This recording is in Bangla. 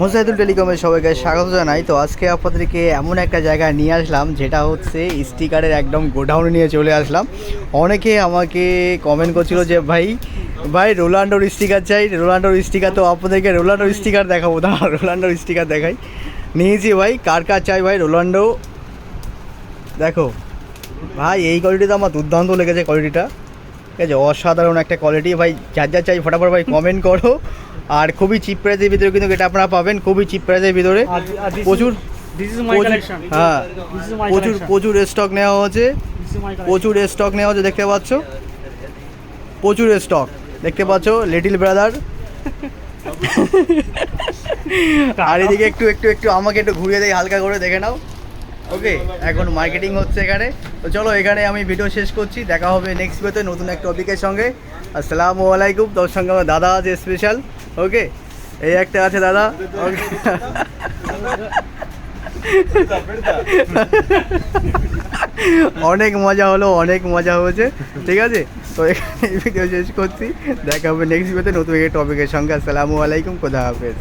মোসাইদুল টেলিকমের সবাইকে স্বাগত জানাই। তো আজকে আপনাদেরকে এমন একটা জায়গায় নিয়ে আসলাম, যেটা হচ্ছে স্টিকারের একদম গোডাউনে নিয়ে চলে আসলাম। অনেকে আমাকে কমেন্ট করছিল যে, ভাই ভাই রোলান্ডোর স্টিকার চাই। রোলান্ডোর স্টিকার তো আপনাদেরকে রোলান্ডোর স্টিকার দেখাবো। না রোলান্ডোর স্টিকার দেখাই। নিয়েছি ভাই, কার কার চাই ভাই রোলান্ডো দেখো, ভাই, এই কোয়ালিটি তো আমার দুর্দান্ত লেগেছে কোয়ালিটিটা ঠিক আছে অসাধারণ একটা কোয়ালিটি ভাই যার যার চাই ফটাফট ভাই কমেন্ট করো। আর খুবই চিপ প্রাইসের ভিতরে কিন্তু এটা আপনারা পাবেন খুবই চিপ প্রাইসের ভিতরে। প্রচুর হ্যাঁ প্রচুর প্রচুর স্টক নেওয়া হচ্ছে। প্রচুর স্টক নেওয়া হচ্ছে দেখতে পাচ্ছ? প্রচুর স্টক দেখতে পাচ্ছ? লিটিল ব্রাদার আর এদিকে একটু একটু একটু আমাকে একটু ঘুরিয়ে দেয় হালকা করে দেখে নাও। ওকে, এখন মার্কেটিং হচ্ছে এখানে। তো চলো, এখানে আমি ভিডিও শেষ করছি। দেখা হবে নেক্সট ভিডিওতে নতুন এক টপিকের সঙ্গে। আসসালামু আলাইকুম। তোর সঙ্গে আমার দাদা আছে স্পেশাল ওকে, এই একটা আছে দাদা। অনেক মজা হলো, অনেক মজা হয়েছে। ঠিক আছে? তো এখানে ভিডিও শেষ করছি। দেখা হবে নেক্সট ভিডিওতে নতুন একটা টপিকের সঙ্গে। আসসালামু আলাইকুম। খোদা হাফেজ।